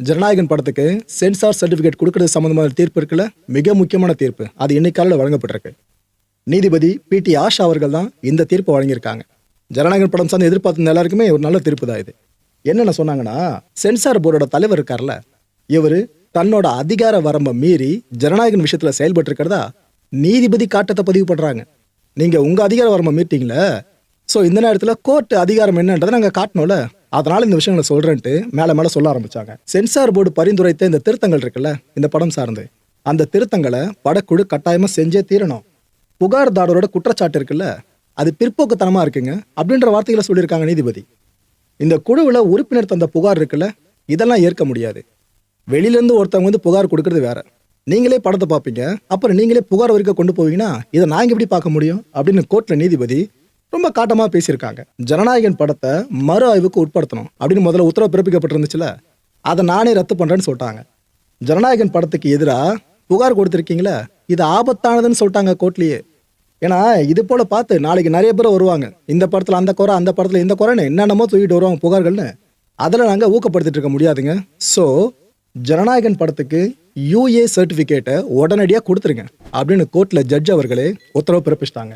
ஜனநாயகன் படத்துக்கு sensor certificate கொடுக்கறது சம்மந்தமான தீர்ப்பு இருக்குல்ல? மிக முக்கியமான தீர்ப்பு. அது இன்னைக்கால வழங்கப்பட்டிருக்கு. நீதிபதி பி. டி. ஆஷா அவர்கள் தான் இந்த தீர்ப்பை வழங்கியிருக்காங்க. ஜனநாயகன் படம் சார்ந்து எதிர்பார்த்த எல்லாருக்குமே ஒரு நல்ல தீர்ப்பு தான் இது. என்னென்ன சொன்னாங்கன்னா சென்சார் போர்டோட தலைவர் இருக்கார்ல? இவர் தன்னோட அதிகார வரம்பை மீறி ஜனநாயகன் விஷயத்தில் செயல்பட்டு இருக்கிறதா நீதிபதி காட்டத்தை பதிவு பண்ணுறாங்க நீங்கள் உங்கள் அதிகார வரம்பை மீட்டீங்களே ஸோ இந்த நேரத்தில் கோர்ட் அதிகாரம் என்னன்றதை நாங்கள் காட்டணும்ல? அதனால இந்த விஷயங்களை சொல்றேன்ட்டு மேலே மேலே சொல்ல ஆரம்பிச்சாங்க. சென்சார் போர்டு பரிந்துரைத்த இந்த திருத்தங்கள் இருக்குல்ல இந்த படம் சார்ந்து. அந்த திருத்தங்களை படக்குழு கட்டாயமா செஞ்சே தீரணும். புகார்தாரரோட குற்றச்சாட்டு இருக்குல்ல அது பிற்போக்குத்தனமா இருக்குங்க அப்படின்ற வார்த்தைகளை சொல்லியிருக்காங்க நீதிபதி. இந்த குழுவில் உறுப்பினர் தந்த புகார் இருக்குல்ல இதெல்லாம் ஏற்க முடியாது. வெளியிலேருந்து ஒருத்தவங்க வந்து புகார் கொடுக்கறது வேற. நீங்களே படத்தை பார்ப்பீங்க அப்புறம் நீங்களே புகார் வரைக்கும் கொண்டு போவீங்கன்னா இதை நான் எப்படி பார்க்க முடியும் அப்படின்னு கோர்ட்டில் நீதிபதி ரொம்ப காட்டமாக பேசியிருக்காங்க. ஜனநாயகன் படத்தை மறு ஆய்வுக்கு உட்படுத்தணும் அப்படின்னு முதல்ல உத்தரவு பிறப்பிக்கப்பட்டிருந்துச்சுல? அதை நானே ரத்து பண்ணுறேன்னு சொல்லிட்டாங்க. ஜனநாயகன் படத்துக்கு எதிராக புகார் கொடுத்துருக்கீங்களே? இது ஆபத்தானதுன்னு சொல்லிட்டாங்க கோர்ட்லேயே. ஏன்னா இது போல் பார்த்து நாளைக்கு நிறைய பேர் வருவாங்க. இந்த படத்தில் அந்த குறை அந்த படத்தில் இந்த குறைன்னு என்னென்னமோ தூக்கிட்டு வருவாங்க புகார்கள்னு. அதில் நாங்கள் ஊக்கப்படுத்திட்டு இருக்க முடியாதுங்க. ஸோ ஜனநாயகன் படத்துக்கு யூஏ சர்டிஃபிகேட்டை உடனடியாக கொடுத்துருங்க அப்படின்னு கோர்ட்டில் ஜட்ஜ் அவர்களே உத்தரவு பிறப்பிச்சிட்டாங்க.